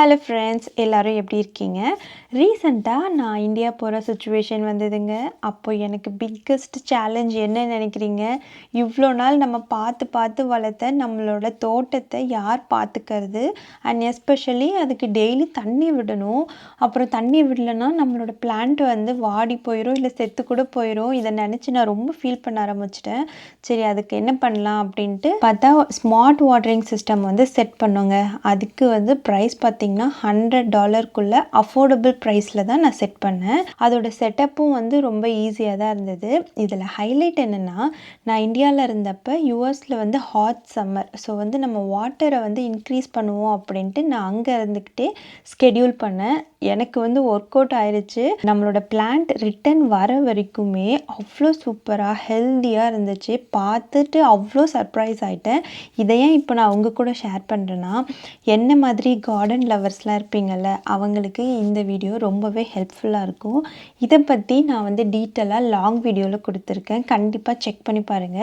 Hello friends எல்லோரும் எப்படி இருக்கீங்க? ரீசெண்டாக நான் இந்தியா போகிற சுச்சுவேஷன் வந்ததுங்க. அப்போ எனக்கு பிக்கஸ்ட் சேலஞ்ச் என்ன நினைக்கிறீங்க? இவ்வளோ நாள் நம்ம பார்த்து பார்த்து வளர்த்த நம்மளோட தோட்டத்தை யார் பார்த்துக்கிறது? அண்ட் எஸ்பெஷலி அதுக்கு டெய்லி தண்ணி விடணும். அப்புறம் தண்ணி விடலைன்னா நம்மளோட பிளான்ட் வந்து வாடி போயிடும் இல்லை செத்து கூட போயிடும் இதை நினச்சி நான் ரொம்ப ஃபீல் பண்ண ஆரம்பிச்சிட்டேன். சரி அதுக்கு என்ன பண்ணலாம் அப்படின்ட்டு பார்த்தா ஸ்மார்ட் வாட்டரிங் சிஸ்டம் வந்து செட் பண்ணுங்க. அதுக்கு வந்து ப்ரைஸ் பார்த்தீங்கன்னா ஹண்ட்ரட் டாலருக்குள்ளே அஃபோர்டபுள் ப்ரைஸில் தான் நான் செட் பண்ணேன். அதோட செட்டப்பும் வந்து ரொம்ப ஈஸியாக தான் இருந்தது. இதில் ஹைலைட் என்னென்னா நான் இந்தியாவில் இருந்தப்போ யூஎஸில் வந்து ஹாட் சம்மர் ஸோ வந்து நம்ம வாட்டரை வந்து இன்க்ரீஸ் பண்ணுவோம் அப்படின்ட்டு நான் அங்கே இருந்துக்கிட்டே ஸ்கெடியூல் பண்ணேன். எனக்கு வந்து ஒர்க் அவுட் ஆயிடுச்சு நம்மளோட பிளான்ட் ரிட்டன் வர வரைக்குமே அவ்வளோ சூப்பராக ஹெல்த்தியாக இருந்துச்சு. பார்த்துட்டு அவ்வளோ சர்ப்ரைஸ் ஆகிட்டேன் இதையும் இப்போ நான் அவங்க கூட ஷேர் பண்ணுறேன்னா என்ன மாதிரி கார்டன் லவர்ஸ்லாம் இருப்பீங்கள்ல அவங்களுக்கு இந்த வீடியோ ரொம்பவே ஹெல்ப்ஃபுல்லாக இருக்கும். இதை பற்றி நான் வந்து டீட்டெயிலாக லாங் வீடியோவில் கொடுத்துருக்கேன். கண்டிப்பாக செக் பண்ணி பாருங்கள்